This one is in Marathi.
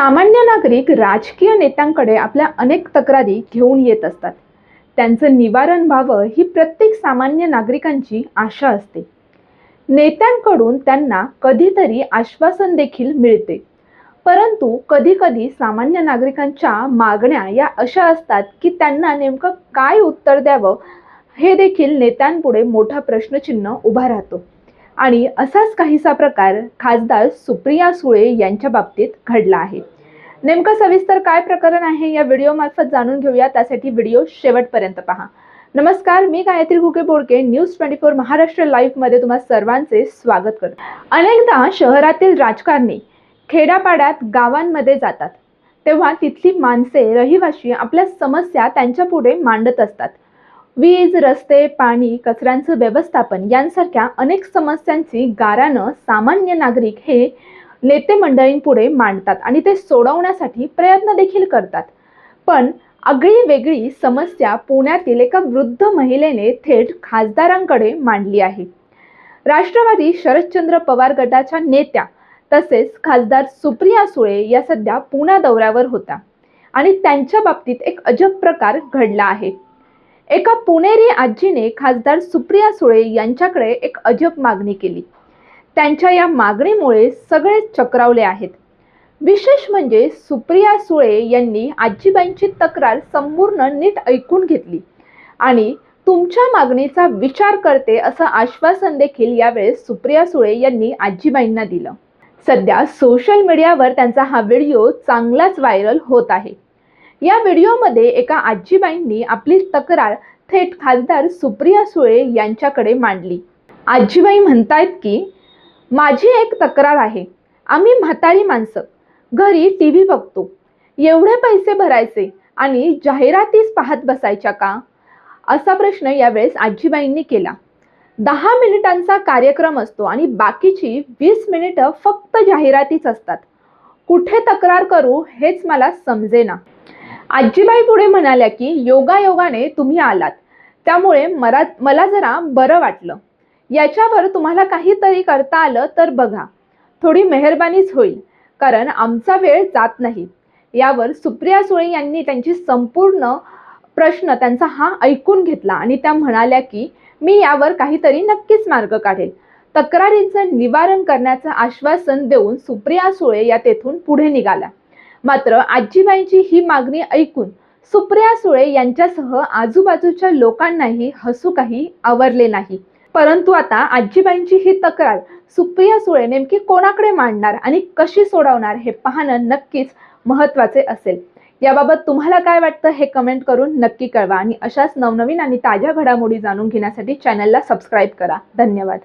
सामान्य नागरिक राजकीय नेत्यांकडे आपल्या अनेक तक्रारी घेऊन येत असतात. त्यांचं निवारण व्हावं ही प्रत्येक सामान्य नागरिकांची आशा असते. नेत्यांकडून त्यांना कधीतरी आश्वासन देखील मिळते. परंतु कधीकधी सामान्य नागरिकांच्या मागण्या या अशा असतात की त्यांना नेमकं काय उत्तर द्यावं हे देखील नेत्यांपुढे मोठा प्रश्नचिन्ह उभा राहतो. आणि असाच काहीसा प्रकार खासदार सुप्रिया सुळे यांच्या बाबतीत घडला आहे. नेमकं सविस्तर काय प्रकरण आहे या व्हिडिओमार्फत जाणून घेऊया. त्यासाठी व्हिडिओ शेवटपर्यंत पहा. नमस्कार मी Gayatri Ghuke Bodke. News twenty four Maharashtra लाईव्हमध्ये तुम्हा सर्वांचे स्वागत करतो. अनेकदा शहरातील राजकारणी खेड्यापाड्यात गावांमध्ये जातात. तेव्हा तिथली माणसे रहिवाशी आपल्या समस्या त्यांच्यापुढे मांडत असतात. वीज रस्ते पाणी कचऱ्यांचं व्यवस्थापन यांसारख्या अनेक समस्यांची गारानं सामान्य नागरिक हे नेते मंडळींपुढे मांडतात आणि ते सोडवण्यासाठी प्रयत्न देखील करतात. पण आगळी वेगळी समस्या पुण्यातील एका वृद्ध महिलेने थेट खासदारांकडे मांडली आहे. राष्ट्रवादी शरदचंद्र पवार गटाच्या नेत्या तसेच खासदार सुप्रिया सुळे या सध्या पुण्या दौऱ्यावर होत्या आणि त्यांच्या बाबतीत एक अजब प्रकार घडला आहे. एका पुणेरी आजीने खासदार सुप्रिया सुळे यांच्याकडे एक अजब मागणी केली. त्यांच्या या मागणीमुळे सगळे चक्रावले आहेत. विशेष म्हणजे सुप्रिया सुळे यांनी आजीबाईंची तक्रार संपूर्ण नीट ऐकून घेतली आणि तुमच्या मागणीचा विचार करते असं आश्वासन देखील यावेळेस सुप्रिया सुळे यांनी आजीबाईंना दिलं. सध्या सोशल मीडियावर त्यांचा हा व्हिडिओ चांगलाच व्हायरल होत आहे. या व्हिडिओमध्ये एका आजीबाईंनी आपली तक्रार थेट खासदार सुप्रिया सुळे यांच्याकडे मांडली. आजीबाई म्हणतायत की माझी एक तक्रार आहे. आम्ही म्हातारी माणसं. घरी टी व्ही बघतो. एवढे पैसे भरायचे आणि जाहिरातीच पाहत बसायच्या का? असा प्रश्न यावेळेस आजीबाईंनी केला. दहा मिनिटांचा कार्यक्रम असतो आणि बाकीची वीस मिनिटं फक्त जाहिरातीच असतात. कुठे तक्रार करू हेच मला समजेना. आजीबाई पुढे म्हणाल्या की योगायोगाने तुम्ही आलात. त्यामुळे मला मला जरा बरं वाटलं. याच्यावर तुम्हाला काहीतरी करता आलं तर बघा. थोडी मेहरबानीच होईल कारण आमचा वेळ जात नाही. यावर सुप्रिया सुळे यांनी त्यांची संपूर्ण प्रश्न त्यांचा हा ऐकून घेतला आणि त्या म्हणाल्या की मी यावर काहीतरी नक्कीच मार्ग काढेल. तक्रारींचं निवारण करण्याचं आश्वासन देऊन सुप्रिया सुळे या तेथून पुढे निघाल्या. मात्र आजीबाईंची ही मागणी ऐकून सुप्रिया सुळे यांच्यासह आजूबाजूच्या लोकांनाही हसू काही आवरले नाही. परंतु आता आजीबाईंची ही तक्रार सुप्रिया सुळे नेमकी कोणाकडे मांडणार आणि कशी सोडवणार हे पाहणं नक्कीच महत्त्वाचे असेल. याबाबत तुम्हाला काय वाटतं हे कमेंट करून नक्की कळवा आणि अशाच नवनवीन आणि ताज्या घडामोडी जाणून घेण्यासाठी चॅनलला सबस्क्राईब करा. धन्यवाद.